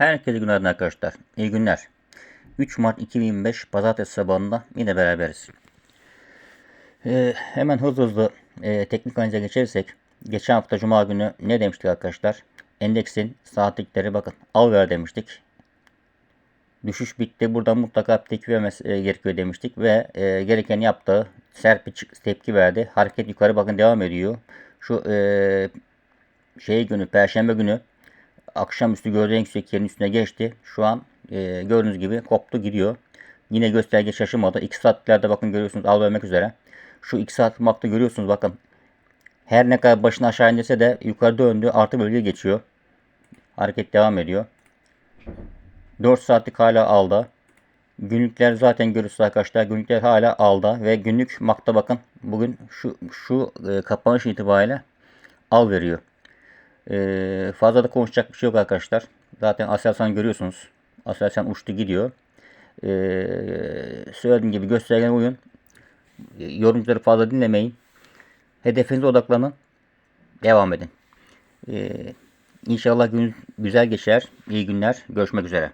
Herkese günaydın arkadaşlar. İyi günler. 3 Mart 2025 Pazartesi sabahında yine beraberiz. Ee, hemen hızlı hızlı e, teknik analize geçersek. Geçen hafta Cuma günü ne demiştik arkadaşlar? Endeksin saatlikleri bakın al ver demiştik. Düşüş bitti. Burada mutlaka tepki vermesi e, gerekiyor demiştik. Ve e, gereken yaptı. Sert bir çık- tepki verdi. Hareket yukarı bakın devam ediyor. Şu e, şey günü, Perşembe günü akşamüstü gördüğü en yüksek üstüne geçti. Şu an e, gördüğünüz gibi koptu gidiyor. Yine gösterge şaşırmadı. 2 saatlerde bakın görüyorsunuz al vermek üzere. Şu 2 saat makta görüyorsunuz bakın. Her ne kadar başını aşağı indirse de yukarı döndü artı bölgeye geçiyor. Hareket devam ediyor. 4 saatlik hala alda. Günlükler zaten görüyorsunuz arkadaşlar. Günlükler hala alda ve günlük makta bakın bugün şu şu e, kapanış itibariyle al veriyor. Ee, fazla da konuşacak bir şey yok arkadaşlar. Zaten Aselsan görüyorsunuz. Aselsan uçtu gidiyor. Ee, söylediğim gibi göstergen uyun. Ee, Yorumcuları fazla dinlemeyin. Hedefinize odaklanın. Devam edin. Ee, inşallah gün güzel geçer. İyi günler. Görüşmek üzere.